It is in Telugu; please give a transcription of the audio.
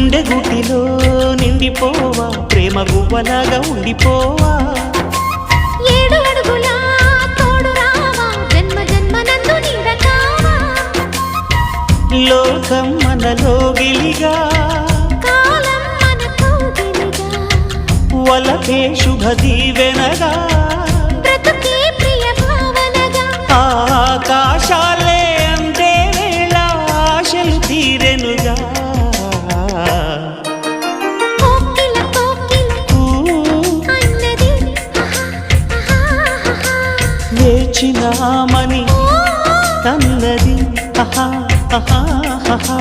గుండె గుటిలో నిండిపోవా? ప్రేమ గువ్వలాగా ఉండిపోవా? లోకం మనలో గిలిగా. వలపే శుభ దీవెనగా ఆకాశాలే అందే వేళ ఆశలు తీరెనుగా. వేచినామని ఓ తన్నది ఆహా ఆహా